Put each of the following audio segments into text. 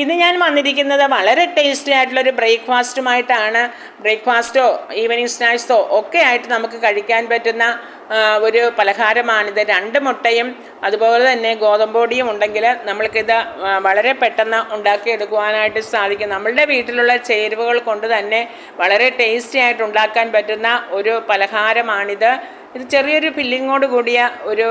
ഇന്ന് ഞാൻ വന്നിരിക്കുന്നത് വളരെ ടേസ്റ്റി ആയിട്ടുള്ളൊരു ബ്രേക്ക്ഫാസ്റ്റുമായിട്ടാണ്. ബ്രേക്ക്ഫാസ്റ്റോ ഈവനിങ് സ്നാക്സോ ഒക്കെ ആയിട്ട് നമുക്ക് കഴിക്കാൻ പറ്റുന്ന ഒരു പലഹാരമാണിത്. രണ്ട് മുട്ടയും അതുപോലെ തന്നെ ഗോതമ്പൊടിയും ഉണ്ടെങ്കിൽ നമ്മൾക്കിത് വളരെ പെട്ടെന്ന് ഉണ്ടാക്കിയെടുക്കുവാനായിട്ട് സാധിക്കും. നമ്മളുടെ വീട്ടിലുള്ള ചേരുവകൾ കൊണ്ട് തന്നെ വളരെ ടേസ്റ്റി ആയിട്ട് ഉണ്ടാക്കാൻ പറ്റുന്ന ഒരു പലഹാരമാണിത്. ഇത് ചെറിയൊരു ഫില്ലിങ്ങോട് കൂടിയ ഒരു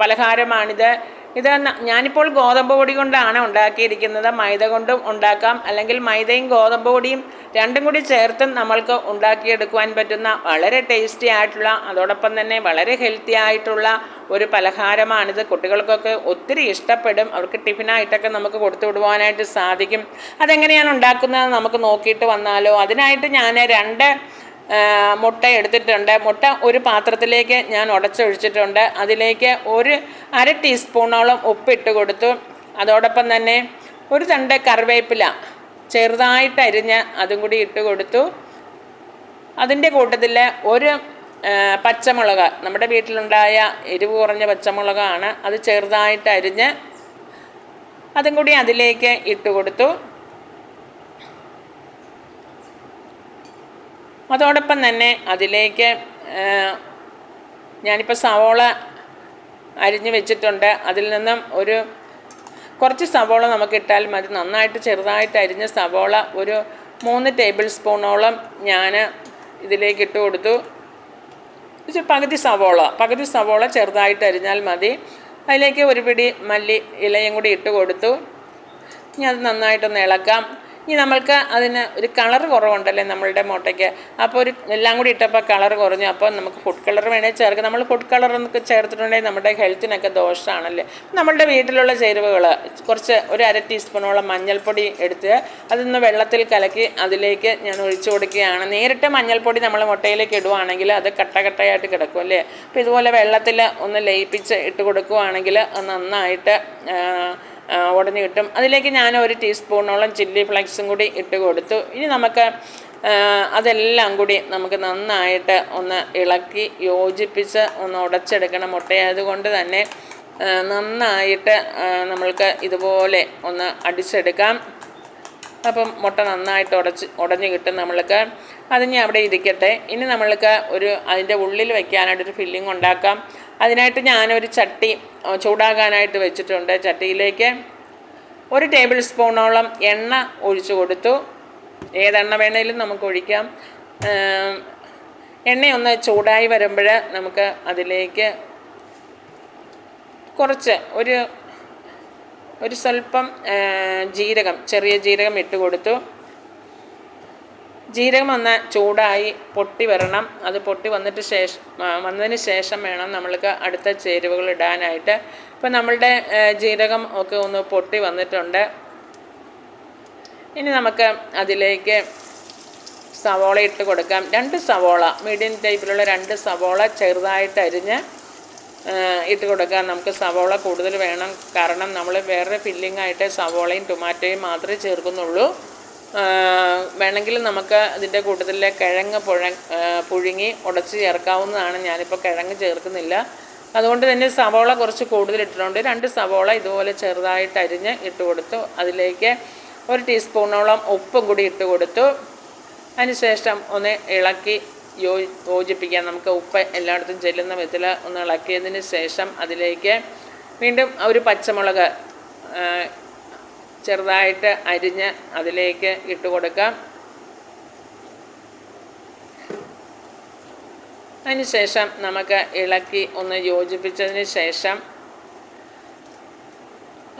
പലഹാരമാണിത്. ഇത് ഞാനിപ്പോൾ ഗോതമ്പ് പൊടി കൊണ്ടാണ് ഉണ്ടാക്കിയിരിക്കുന്നത്. മൈദ കൊണ്ടും ഉണ്ടാക്കാം. അല്ലെങ്കിൽ മൈദയും ഗോതമ്പ് പൊടിയും രണ്ടും കൂടി ചേർത്തും നമ്മൾക്ക് ഉണ്ടാക്കിയെടുക്കുവാൻ പറ്റുന്ന വളരെ ടേസ്റ്റി ആയിട്ടുള്ള അതോടൊപ്പം തന്നെ വളരെ ഹെൽത്തി ആയിട്ടുള്ള ഒരു പലഹാരമാണിത്. കുട്ടികൾക്കൊക്കെ ഒത്തിരി ഇഷ്ടപ്പെടും. അവർക്ക് ടിഫിനായിട്ടൊക്കെ നമുക്ക് കൊടുത്തു വിടുവാനായിട്ട് സാധിക്കും. അതെങ്ങനെയാണ് ഉണ്ടാക്കുന്നത് നമുക്ക് നോക്കിയിട്ട് വന്നാലോ? അതിനായിട്ട് ഞാൻ രണ്ട് മുട്ട എടുത്തിട്ടുണ്ട്. മുട്ട ഒരു പാത്രത്തിലേക്ക് ഞാൻ ഉടച്ചൊഴിച്ചിട്ടുണ്ട്. അതിലേക്ക് ഒരു അര ടീസ്പൂണോളം ഉപ്പിട്ട് കൊടുത്തു. അതോടൊപ്പം തന്നെ ഒരു തണ്ട് കറിവേപ്പില ചെറുതായിട്ട് അരിഞ്ഞ് അതും കൂടി ഇട്ട് കൊടുത്തു. അതിന്റെ കൂട്ടത്തിൽ ഒരു പച്ചമുളക് നമ്മുടെ വീട്ടിലുണ്ടായ എരിവ് കുറഞ്ഞ പച്ചമുളകാണ്. അത് ചെറുതായിട്ട് അരിഞ്ഞ് അതും കൂടി അതിലേക്ക് ഇട്ട് കൊടുത്തു. അതോടൊപ്പം തന്നെ അതിലേക്ക് ഞാനിപ്പോൾ സവോള അരിഞ്ഞ് വെച്ചിട്ടുണ്ട്. അതിൽ നിന്നും ഒരു കുറച്ച് സവോള നമുക്ക് ഇട്ടാൽ മതി. നന്നായിട്ട് ചെറുതായിട്ട് അരിഞ്ഞ സവോള ഒരു മൂന്ന് ടേബിൾ സ്പൂണോളം ഞാൻ ഇതിലേക്ക് ഇട്ട് കൊടുത്തു. പകുതി സവോള. പകുതി സവോള ചെറുതായിട്ട് അരിഞ്ഞാൽ മതി. അതിലേക്ക് ഒരു പിടി മല്ലി ഇലയും കൂടി ഇട്ട് കൊടുത്തു. ഇനി അത് നന്നായിട്ടൊന്ന് ഇളക്കാം. ഇനി നമ്മൾക്ക് അതിന് ഒരു കളർ കുറവുണ്ടല്ലേ നമ്മളുടെ മുട്ടയ്ക്ക് അപ്പോൾ ഒരു എല്ലാം കൂടി ഇട്ടപ്പോൾ കളർ കുറഞ്ഞു. അപ്പോൾ നമുക്ക് ഫുഡ് കളർ വേണേൽ ചേർക്കാം. നമ്മൾ ഫുഡ് കളർ എന്നൊക്കെ ചേർത്തിട്ടുണ്ടെങ്കിൽ നമ്മുടെ ഹെൽത്തിനൊക്കെ ദോഷമാണല്ലേ നമ്മളുടെ വീട്ടിലുള്ള ചേരുവകൾ കുറച്ച് ഒരു അര ടീസ്പൂണോളം മഞ്ഞൾപ്പൊടി എടുത്ത് അതൊന്ന് വെള്ളത്തിൽ കലക്കി അതിലേക്ക് ഞാൻ ഒഴിച്ചു കൊടുക്കുകയാണ്. നേരിട്ട് മഞ്ഞൾപ്പൊടി നമ്മൾ മുട്ടയിലേക്ക് ഇടുവാണെങ്കിൽ അത് കട്ട കട്ടയായിട്ട് കിടക്കും അല്ലേ? അപ്പോൾ ഇതുപോലെ വെള്ളത്തിൽ ഒന്ന് ലയിപ്പിച്ച് ഇട്ട് കൊടുക്കുവാണെങ്കിൽ നന്നായിട്ട് ഉടഞ്ഞ് കിട്ടും. അതിലേക്ക് ഞാൻ ഒരു ടീസ്പൂണോളം ചില്ലി ഫ്ലെക്സും കൂടി ഇട്ട് കൊടുത്തു. ഇനി നമുക്ക് അതെല്ലാം കൂടി നമുക്ക് നന്നായിട്ട് ഒന്ന് ഇളക്കി യോജിപ്പിച്ച് ഒന്ന് ഉടച്ചെടുക്കണം. മുട്ടയായതുകൊണ്ട് തന്നെ നന്നായിട്ട് നമ്മൾക്ക് ഇതുപോലെ ഒന്ന് അടിച്ചെടുക്കാം. അപ്പം മുട്ട നന്നായിട്ട് ഉടച്ച് ഉടഞ്ഞ് കിട്ടും നമ്മൾക്ക്. അതിനി അവിടെ ഇരിക്കട്ടെ. ഇനി നമ്മൾക്ക് ഒരു അതിന്റെ ഉള്ളിൽ വെക്കാനായിട്ടൊരു ഫില്ലിംഗ് ഉണ്ടാക്കാം. അതിനായിട്ട് ഞാനൊരു ചട്ടി ചൂടാകാനായിട്ട് വെച്ചിട്ടുണ്ട്. ചട്ടിയിലേക്ക് ഒരു ടേബിൾ സ്പൂണോളം എണ്ണ ഒഴിച്ചു കൊടുത്തു. ഏതെണ്ണ വേണേലും നമുക്ക് ഒഴിക്കാം. എണ്ണയൊന്ന് ചൂടായി വരുമ്പോൾ നമുക്ക് അതിലേക്ക് കുറച്ച് ഒരു ഒരു സ്വല്പം ജീരകം ചെറിയ ജീരകം ഇട്ട് കൊടുത്തു. ജീരകം ഒന്ന് ചൂടായി പൊട്ടി വരണം. അത് പൊട്ടി വന്നിട്ട് ശേഷം വന്നതിന് ശേഷം വേണം നമ്മൾക്ക് അടുത്ത ചേരുവകൾ ഇടാനായിട്ട്. ഇപ്പം നമ്മളുടെ ജീരകം ഒക്കെ ഒന്ന് പൊട്ടി വന്നിട്ടുണ്ട്. ഇനി നമുക്ക് അതിലേക്ക് സവോള ഇട്ട് കൊടുക്കാം. രണ്ട് സവോള മീഡിയം ടൈപ്പിലുള്ള രണ്ട് സവോള ചെറുതായിട്ട് അരിഞ്ഞ് ഇട്ട് കൊടുക്കാം. നമുക്ക് സവോള കൂടുതൽ വേണം. കാരണം നമ്മൾ വേറെ ഫില്ലിംഗ് ആയിട്ട് സവോളയും ടൊമാറ്റോയും മാത്രമേ ചേർക്കുന്നുള്ളൂ. വേണമെങ്കിൽ നമുക്ക് അതിന്റെ കൂട്ടത്തിൽ കിഴങ്ങ് പുഴ പുഴുങ്ങി ഉടച്ച് ചേർക്കാവുന്നതാണ്. ഞാനിപ്പോൾ കിഴങ്ങ് ചേർക്കുന്നില്ല. അതുകൊണ്ട് തന്നെ സവോള കുറച്ച് കൂടുതൽ ഇട്ടിട്ടുണ്ട്. രണ്ട് സവോള ഇതുപോലെ ചെറുതായിട്ട് അരിഞ്ഞ് ഇട്ട് കൊടുത്തു. അതിലേക്ക് ഒരു ടീസ്പൂണോളം ഉപ്പും കൂടി ഇട്ട് കൊടുത്തു. അതിനുശേഷം ഒന്ന് ഇളക്കി യോ യോജിപ്പിക്കാം. നമുക്ക് ഉപ്പ് എല്ലായിടത്തും ചെല്ലുന്ന വിധത്തിൽ ഒന്ന് ഇളക്കിയതിന് ശേഷം അതിലേക്ക് വീണ്ടും ഒരു പച്ചമുളക് ചെറുതായിട്ട് അരിഞ്ഞ് അതിലേക്ക് ഇട്ട് കൊടുക്കാം. അതിനുശേഷം നമുക്ക് ഇളക്കി ഒന്ന് യോജിപ്പിച്ചതിന് ശേഷം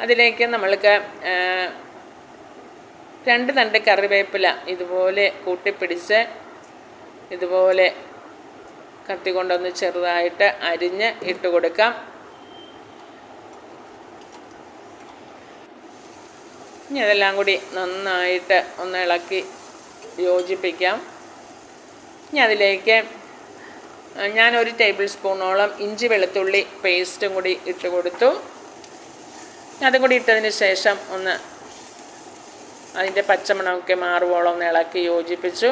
അതിലേക്ക് നമ്മൾക്ക് രണ്ട് തണ്ട് കറിവേപ്പില ഇതുപോലെ കൂട്ടിപ്പിടിച്ച് ഇതുപോലെ കത്തി കൊണ്ടൊന്ന് ചെറുതായിട്ട് അരിഞ്ഞ് ഇട്ട് കൊടുക്കാം. ഇനി അതെല്ലാം കൂടി നന്നായിട്ട് ഒന്ന് ഇളക്കി യോജിപ്പിക്കാം. ഇനി അതിലേക്ക് ഞാനൊരു ടേബിൾ സ്പൂണോളം ഇഞ്ചി വെളുത്തുള്ളി പേസ്റ്റും കൂടി ഇട്ട് കൊടുത്തു. അതും കൂടി ഇട്ടതിന് ശേഷം ഒന്ന് അതിന്റെ പച്ചമണമൊക്കെ മാറുവോളം ഒന്ന് ഇളക്കി യോജിപ്പിച്ചു.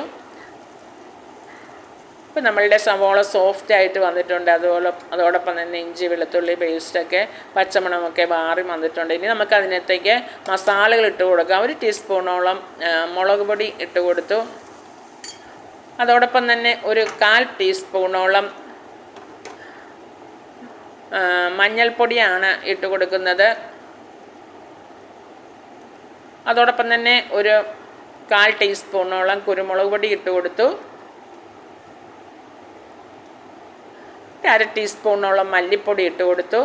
ഇപ്പം നമ്മളുടെ സവോള സോഫ്റ്റ് ആയിട്ട് വന്നിട്ടുണ്ട്. അതുപോലെ അതോടൊപ്പം തന്നെ ഇഞ്ചി വെളുത്തുള്ളി പേസ്റ്റൊക്കെ പച്ചമണമൊക്കെ മാറി വന്നിട്ടുണ്ട്. ഇനി നമുക്ക് അതിനകത്തേക്ക് മസാലകൾ ഇട്ട് കൊടുക്കാം. ഒരു ടീസ്പൂണോളം മുളക് പൊടി ഇട്ട് കൊടുത്തു. അതോടൊപ്പം തന്നെ ഒരു കാൽ ടീസ്പൂണോളം മഞ്ഞൾപ്പൊടിയാണ് ഇട്ട് കൊടുക്കുന്നത്. അതോടൊപ്പം തന്നെ ഒരു കാൽ ടീസ്പൂണോളം കുരുമുളക് പൊടി ഇട്ട് കൊടുത്തു. അര ടീസ്പൂണോളം മല്ലിപ്പൊടി ഇട്ട് കൊടുത്തു.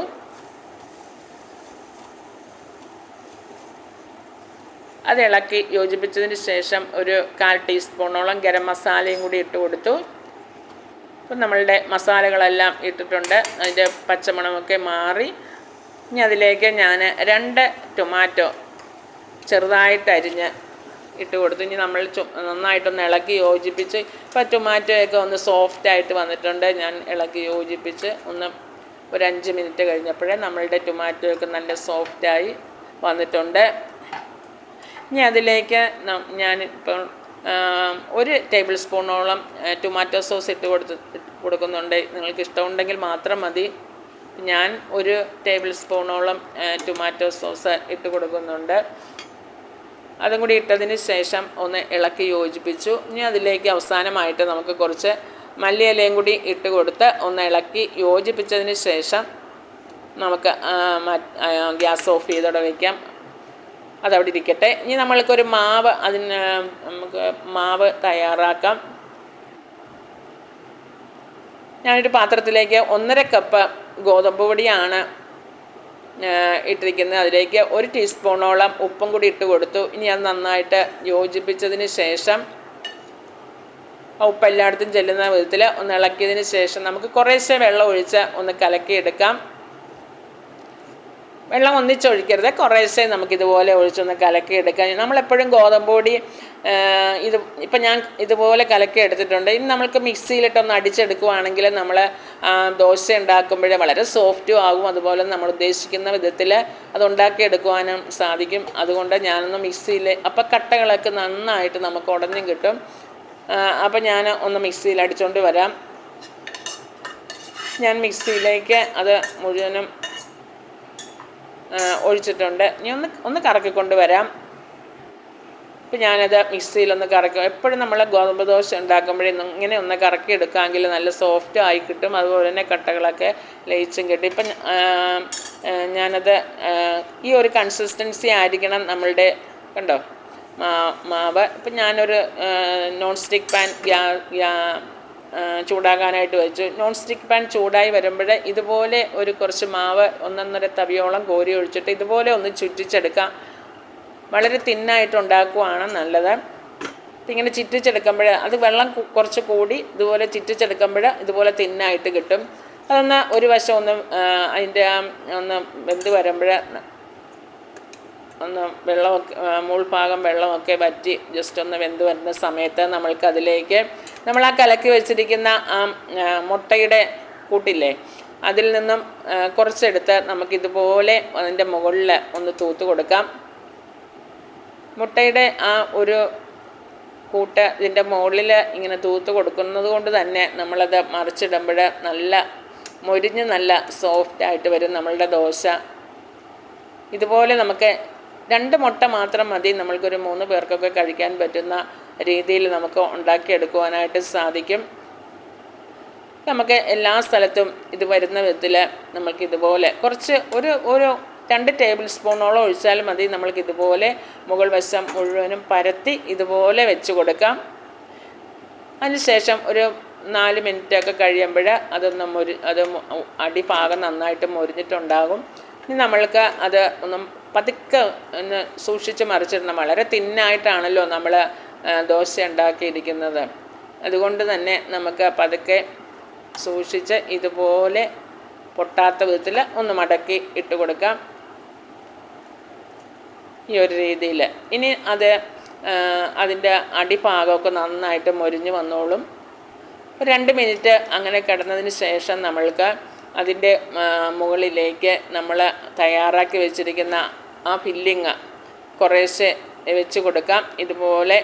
അത് ഇളക്കി യോജിപ്പിച്ചതിന് ശേഷം ഒരു കാൽ ടീസ്പൂണോളം ഗരം മസാലയും കൂടി ഇട്ട് കൊടുത്തു. ഇപ്പം നമ്മളുടെ മസാലകളെല്ലാം ഇട്ടിട്ടുണ്ട്. അതിന്റെ പച്ചമണമൊക്കെ മാറി. ഇനി അതിലേക്ക് ഞാൻ രണ്ട് ടൊമാറ്റോ ചെറുതായിട്ട് അരിഞ്ഞ് ഇട്ട് കൊടുത്തു. ഇനി നമ്മൾ നന്നായിട്ടൊന്ന് ഇളക്കി യോജിപ്പിച്ച് ഇപ്പം ടൊമാറ്റോയൊക്കെ ഒന്ന് സോഫ്റ്റ് ആയിട്ട് വന്നിട്ടുണ്ട്. ഞാൻ ഇളക്കി യോജിപ്പിച്ച് ഒന്ന് ഒരു അഞ്ച് മിനിറ്റ് കഴിഞ്ഞപ്പോഴേ നമ്മളുടെ ടൊമാറ്റോയൊക്കെ നല്ല സോഫ്റ്റായി വന്നിട്ടുണ്ട്. ഇനി അതിലേക്ക് ഞാൻ ഇപ്പോൾ ഒരു ടേബിൾ സ്പൂണോളം ടൊമാറ്റോ സോസ് ഇട്ട് കൊടുത്ത് കൊടുക്കുന്നുണ്ട്. നിങ്ങൾക്ക് ഇഷ്ടമുണ്ടെങ്കിൽ മാത്രം മതി. ഞാൻ ഒരു ടേബിൾ സ്പൂണോളം ടൊമാറ്റോ സോസ് ഇട്ട് കൊടുക്കുന്നുണ്ട്. അതും കൂടി ഇട്ടതിന് ശേഷം ഒന്ന് ഇളക്കി യോജിപ്പിച്ചു. ഇനി അതിലേക്ക് അവസാനമായിട്ട് നമുക്ക് കുറച്ച് മല്ലിയിലയും കൂടി ഇട്ട് കൊടുത്ത് ഒന്ന് ഇളക്കി യോജിപ്പിച്ചതിന് ശേഷം നമുക്ക് ഗ്യാസ് ഓഫ് ചെയ്തോടെ വയ്ക്കാം അതവിടെ ഇരിക്കട്ടെ. ഇനി നമ്മൾക്കൊരു മാവ് അതിന് നമുക്ക് മാവ് തയ്യാറാക്കാം. ഞാനൊരു പാത്രത്തിലേക്ക് ഒന്നര കപ്പ് ഗോതമ്പ് പൊടിയാണ് ഇട്ടിരിക്കുന്നത്. അതിലേക്ക് ഒരു ടീസ്പൂണോളം ഉപ്പും കൂടി ഇട്ട് കൊടുത്തു. ഇനി അത് നന്നായിട്ട് യോജിപ്പിച്ചതിന് ശേഷം ഉപ്പെല്ലായിടത്തും ചെല്ലുന്ന വിധത്തിൽ ഒന്ന് ഇളക്കിയതിന് ശേഷം നമുക്ക് കുറേശ്ശെ വെള്ളം ഒഴിച്ച് ഒന്ന് കലക്കിയെടുക്കാം. വെള്ളം ഒന്നിച്ചൊഴിക്കരുത്. കുറേശ്ശെ നമുക്കിതുപോലെ ഒഴിച്ചൊന്ന് കലക്കിയെടുക്കാം. നമ്മളെപ്പോഴും ഗോതമ്പ് പൊടി ഇത് ഇപ്പം ഞാൻ ഇതുപോലെ കലക്കി എടുത്തിട്ടുണ്ട് ഇനി നമ്മൾക്ക് മിക്സിയിലിട്ടൊന്ന് അടിച്ചെടുക്കുവാണെങ്കിൽ നമ്മൾ ദോശ ഉണ്ടാക്കുമ്പോഴേ വളരെ സോഫ്റ്റും ആകും അതുപോലെ നമ്മൾ ഉദ്ദേശിക്കുന്ന വിധത്തിൽ അത് ഉണ്ടാക്കിയെടുക്കുവാനും സാധിക്കും. അതുകൊണ്ട് ഞാനൊന്ന് മിക്സിയിൽ അപ്പം കട്ടകളൊക്കെ നന്നായിട്ട് നമുക്ക് ഉടഞ്ഞും കിട്ടും. അപ്പം ഞാൻ ഒന്ന് മിക്സിയിൽ അടിച്ചുകൊണ്ട് വരാം. ഞാൻ മിക്സിയിലേക്ക് അത് മുഴുവനും ഒഴിച്ചിട്ടുണ്ട്. ഇനി ഒന്ന് ഒന്ന് കറക്കിക്കൊണ്ട് വരാം. ഇപ്പം ഞാനത് മിക്സിയിലൊന്ന് കറക്കും. എപ്പോഴും നമ്മൾ ഗോതമ്പ് ദോശ ഉണ്ടാക്കുമ്പോഴേ ഇങ്ങനെ ഒന്ന് കറക്കി എടുക്കാമെങ്കിൽ നല്ല സോഫ്റ്റ് ആയി കിട്ടും. അതുപോലെ തന്നെ കട്ടകളൊക്കെ ലയിച്ചും കിട്ടും. ഇപ്പം ഞാനത് ഈ ഒരു കൺസിസ്റ്റൻസി ആയിരിക്കണം നമ്മളുടെ കണ്ടോ മാവ്. ഇപ്പം ഞാനൊരു നോൺ സ്റ്റിക്ക് പാൻ ഗ്യാ ചൂടാകാനായിട്ട് വെച്ചു. നോൺ സ്റ്റിക്ക് പാൻ ചൂടായി വരുമ്പോൾ ഇതുപോലെ ഒരു കുറച്ച് മാവ് ഒന്നൊന്നര തവിയോളം കോരി ഒഴിച്ചിട്ട് ഇതുപോലെ ഒന്ന് ചുറ്റിച്ചെടുക്കാം. വളരെ തിന്നായിട്ട് ഉണ്ടാക്കുവാണ് നല്ലത്. ഇങ്ങനെ ചുറ്റിച്ചെടുക്കുമ്പോൾ അത് വെള്ളം കുറച്ച് കൂടി ഇതുപോലെ ചുറ്റിച്ചെടുക്കുമ്പോൾ ഇതുപോലെ തിന്നായിട്ട് കിട്ടും. അതൊന്ന് ഒരു വശം ഒന്ന് അതിന്റെ ഒന്ന് വെന്ത് വരുമ്പോൾ ഒന്ന് വെള്ളമൊക്കെ മുൾഭാഗം വെള്ളമൊക്കെ വറ്റി ജസ്റ്റ് ഒന്ന് വെന്ത് വരുന്ന സമയത്ത് നമ്മൾക്കതിലേക്ക് നമ്മൾ ആ കലക്കി വെച്ചിരിക്കുന്ന ആ മുട്ടയുടെ കൂട്ടില്ലേ അതിൽ നിന്നും കുറച്ചെടുത്ത് നമുക്കിതുപോലെ അതിന്റെ മുകളിൽ ഒന്ന് തൂത്ത് കൊടുക്കാം. മുട്ടയുടെ ആ ഒരു കൂട്ട് ഇതിന്റെ മുകളിൽ ഇങ്ങനെ തൂത്ത് കൊടുക്കുന്നത് കൊണ്ട് തന്നെ നമ്മളത് മറിച്ചിടുമ്പോൾ നല്ല മൊരിഞ്ഞ് നല്ല സോഫ്റ്റായിട്ട് വരും നമ്മളുടെ ദോശ. ഇതുപോലെ നമുക്ക് രണ്ട് മുട്ട മാത്രം മതി. നമ്മൾക്കൊരു മൂന്ന് പേർക്കൊക്കെ കഴിക്കാൻ പറ്റുന്ന രീതിയിൽ നമുക്ക് ഉണ്ടാക്കിയെടുക്കുവാനായിട്ട് സാധിക്കും. നമുക്ക് എല്ലാ സ്ഥലത്തും ഇത് വരുന്ന വിധത്തിൽ നമുക്കിതുപോലെ കുറച്ച് ഒരു ഒരു രണ്ട് ടേബിൾ സ്പൂണോളം ഒഴിച്ചാൽ മതി. നമ്മൾക്കിതുപോലെ മുകൾ വശം മുഴുവനും പരത്തി ഇതുപോലെ വെച്ച് കൊടുക്കാം. അതിനുശേഷം ഒരു നാല് മിനിറ്റൊക്കെ കഴിയുമ്പോൾ അതൊന്ന് മുരി അത് അടിഭാഗം നന്നായിട്ട് മൊരിഞ്ഞിട്ടുണ്ടാകും. ഇനി നമ്മൾക്ക് അത് ഒന്നും പതുക്കെ ഒന്ന് സൂക്ഷിച്ച് മറിച്ചിടണം. വളരെ തിന്നായിട്ടാണല്ലോ നമ്മൾ ദോശ ഉണ്ടാക്കിയിരിക്കുന്നത്. അതുകൊണ്ട് തന്നെ നമുക്ക് പതുക്കെ സൂക്ഷിച്ച് ഇതുപോലെ പൊട്ടാത്ത വിധത്തിൽ ഒന്ന് മടക്കി ഇട്ട് കൊടുക്കാം. ഈ ഒരു രീതിയിൽ ഇനി അത് അതിന്റെ അടിഭാഗമൊക്കെ നന്നായിട്ട് മൊരിഞ്ഞ് വന്നോളും. രണ്ട് മിനിറ്റ് അങ്ങനെ കിടന്നതിന് ശേഷം നമ്മൾക്ക് അതിന്റെ മുകളിലേക്ക് നമ്മൾ തയ്യാറാക്കി വെച്ചിരിക്കുന്ന ആ ഫില്ലിങ് കുറേശ്ശെ വെച്ച് കൊടുക്കാം. ഇതുപോലെ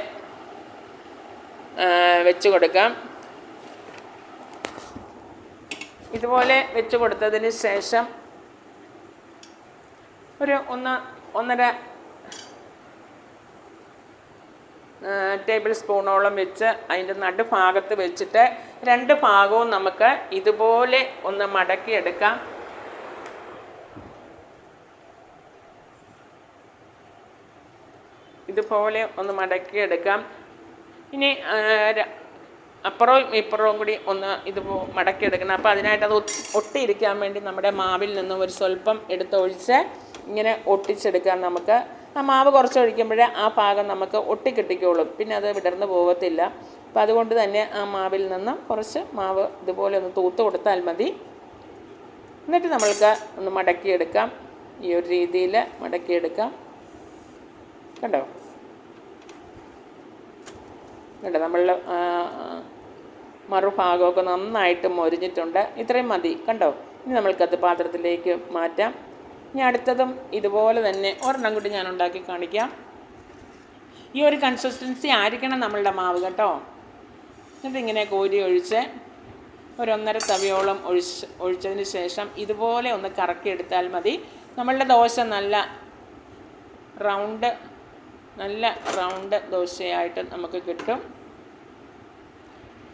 വെച്ച് കൊടുക്കാം. ഇതുപോലെ വെച്ച് കൊടുത്തതിന് ശേഷം ഒരു ഒന്ന് ഒന്നര ടേബിൾ സ്പൂണോളം വെച്ച് അതിന്റെ നടുഭാഗത്ത് വെച്ചിട്ട് രണ്ട് ഭാഗവും നമുക്ക് ഇതുപോലെ ഒന്ന് മടക്കിയെടുക്കാം. ഇതുപോലെ ഒന്ന് മടക്കിയെടുക്കാം. ഇനി അപ്പുറവും ഇപ്പുറവും കൂടി ഒന്ന് ഇത് മടക്കിയെടുക്കണം. അപ്പോൾ അതിനായിട്ട് അത് ഒട്ടിയിരിക്കാൻ വേണ്ടി നമ്മുടെ മാവിൽ നിന്നും ഒരു സ്വല്പം എടുത്തൊഴിച്ച് ഇങ്ങനെ ഒട്ടിച്ചെടുക്കാം നമുക്ക്. മാവ് കുറച്ച് ഒഴിക്കുമ്പോഴേ ആ പാകം നമുക്ക് ഒട്ടിക്കിട്ടിക്കോളും. പിന്നെ അത് വിടർന്ന് പോകത്തില്ല അപ്പോൾ അതുകൊണ്ട് തന്നെ ആ മാവിൽ നിന്ന് കുറച്ച് മാവ് ഇതുപോലെ ഒന്ന് തൂത്ത് കൊടുത്താൽ മതി. എന്നിട്ട് നമ്മൾക്ക് ഒന്ന് മടക്കിയെടുക്കാം. ഈ ഒരു രീതിയിൽ മടക്കിയെടുക്കാം. കണ്ടോ? കണ്ടോ? നമ്മൾ മറുഭാഗമൊക്കെ നന്നായിട്ട് മൊരിഞ്ഞിട്ടുണ്ട്. ഇത്രയും മതി. കണ്ടോ? ഇനി നമ്മൾക്കത് പാത്രത്തിലേക്ക് മാറ്റാം. ഇനി അടുത്തതും ഇതുപോലെ തന്നെ ഒരെണ്ണം കൂടി ഞാൻ ഉണ്ടാക്കി കാണിക്കാം. ഈ ഒരു കൺസിസ്റ്റൻസി ആയിരിക്കണം നമ്മളുടെ മാവ് കേട്ടോ. എന്നിട്ട് ഇങ്ങനെ കോരി ഒഴിച്ച് ഒരൊന്നര തവിയോളം ഒഴിച്ച് ഒഴിച്ചതിന് ശേഷം ഇതുപോലെ ഒന്ന് കറക്കിയെടുത്താൽ മതി. നമ്മളുടെ ദോശ നല്ല റൗണ്ട് നല്ല റൗണ്ട് ദോശയായിട്ട് നമുക്ക് കിട്ടും.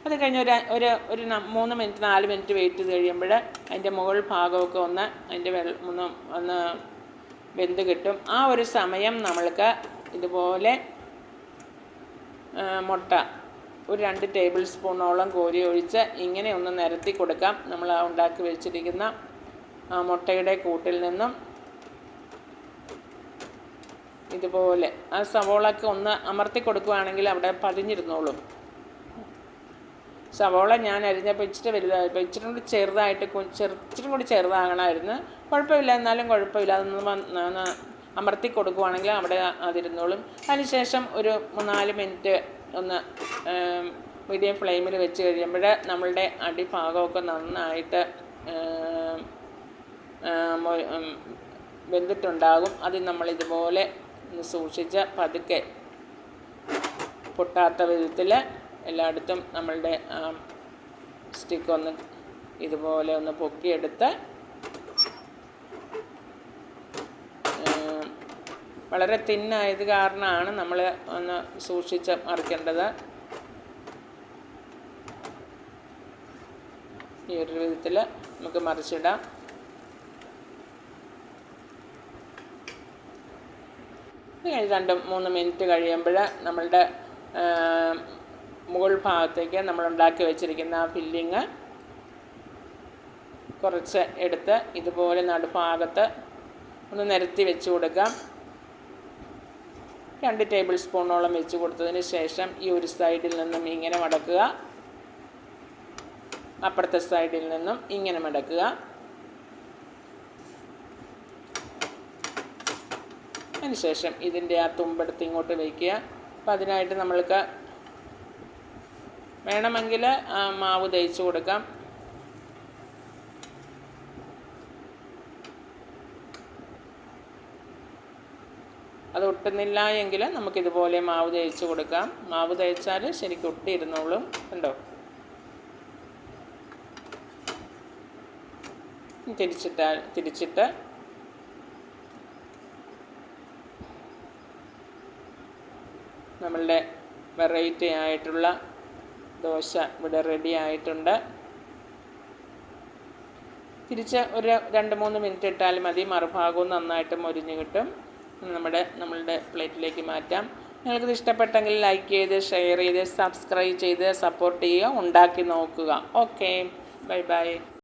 അത് കഴിഞ്ഞ് ഒരു ഒരു ഒരു മൂന്ന് മിനിറ്റ് നാല് മിനിറ്റ് വെയിറ്റ് ചെയ്ത് കഴിയുമ്പോൾ അതിന്റെ മുകൾ ഭാഗമൊക്കെ ഒന്ന് അതിന്റെ വെള്ളം ഒന്ന് ഒന്ന് വെന്ത് കിട്ടും. ആ ഒരു സമയം നമ്മൾക്ക് ഇതുപോലെ മുട്ട ഒരു രണ്ട് ടേബിൾ സ്പൂണോളം കോരി ഒഴിച്ച് ഇങ്ങനെ ഒന്ന് നിരത്തി കൊടുക്കാം. നമ്മൾ ഉണ്ടാക്കി വെച്ചിരിക്കുന്ന മുട്ടയുടെ കൂട്ടിൽ നിന്നും ഇതുപോലെ ആ സവോളൊക്കെ ഒന്ന് അമർത്തി കൊടുക്കുകയാണെങ്കിൽ അവിടെ പതിഞ്ഞിരുന്നോളും. സവോള ഞാൻ അരിഞ്ഞപ്പോൾ ഇച്ചിരി വലുതായപ്പോൾ ഇച്ചിരി കൂടി ചെറുതായിട്ട് ഇച്ചിരി കൂടി ചെറുതാകണമായിരുന്നു കുഴപ്പമില്ല. എന്നാലും കുഴപ്പമില്ല. അതൊന്ന് അമർത്തി കൊടുക്കുവാണെങ്കിൽ അവിടെ അതിരുന്നോളും. അതിനുശേഷം ഒരു മൂന്നാൽ മിനിറ്റ് ഒന്ന് മീഡിയം ഫ്ലെയിമിൽ വെച്ച് കഴിയുമ്പോൾ നമ്മളുടെ അടിഭാഗമൊക്കെ നന്നായിട്ട് വെന്തിട്ടുണ്ടാകും. അത് നമ്മൾ ഇതുപോലെ സൂക്ഷിച്ച് പതുക്കെ പൊട്ടാത്ത വിധത്തിൽ എല്ലായിടത്തും നമ്മളുടെ സ്റ്റിക്ക് ഒന്ന് ഇതുപോലെ ഒന്ന് പൊക്കിയെടുത്ത് വളരെ തിന്നായത് കാരണമാണ് നമ്മൾ ഒന്ന് സൂക്ഷിച്ച് മറിക്കേണ്ടത്. ഈ ഒരു വിധത്തിൽ നമുക്ക് മറിച്ചിടാം. രണ്ടും മൂന്ന് മിനിറ്റ് കഴിയുമ്പോൾ നമ്മളുടെ മുകൾ ഭാഗത്തേക്ക് നമ്മൾ ഉണ്ടാക്കി വെച്ചിരിക്കുന്ന ആ ഫില്ലിങ് കുറച്ച് എടുത്ത് ഇതുപോലെ നടുഭാഗത്ത് ഒന്ന് നിരത്തി വെച്ച് കൊടുക്കാം രണ്ട് ടേബിൾ സ്പൂണോളം വെച്ച് കൊടുത്തതിന് ശേഷം ഈ ഒരു സൈഡിൽ നിന്നും ഇങ്ങനെ മടക്കുക. അപ്പുറത്തെ സൈഡിൽ നിന്നും ഇങ്ങനെ മടക്കുക. അതിനുശേഷം ഇതിന്റെ ആ തുമ്പെടുത്ത് ഇങ്ങോട്ട് വയ്ക്കുക. അപ്പം അതിനായിട്ട് നമ്മൾക്ക് വേണമെങ്കിൽ മാവ് തേച്ച് കൊടുക്കാം. അത് ഒട്ടുന്നില്ല എങ്കിൽ നമുക്കിതുപോലെ മാവ് തേച്ച് കൊടുക്കാം. മാവ് തേച്ചാൽ ശരിക്കും ഒട്ടിയിരുന്നോളും. ഉണ്ടോ തിരിച്ചിട്ടാൽ തിരിച്ചിട്ട് നമ്മളുടെ വെറൈറ്റി ആയിട്ടുള്ള ദോശ ഇവിടെ റെഡി ആയിട്ടുണ്ട്. തിരിച്ച് ഒരു രണ്ട് മൂന്ന് മിനിറ്റ് ഇട്ടാൽ മതി. മറുഭാഗവും നന്നായിട്ട് മൊരിഞ്ഞ് കിട്ടും. നമ്മുടെ നമ്മളുടെ പ്ലേറ്റിലേക്ക് മാറ്റാം. നിങ്ങൾക്കിത് ഇഷ്ടപ്പെട്ടെങ്കിൽ ലൈക്ക് ചെയ്ത് ഷെയർ ചെയ്ത് സബ്സ്ക്രൈബ് ചെയ്ത് സപ്പോർട്ട് ചെയ്യുക ഉണ്ടാക്കി നോക്കുക. Okay bye bye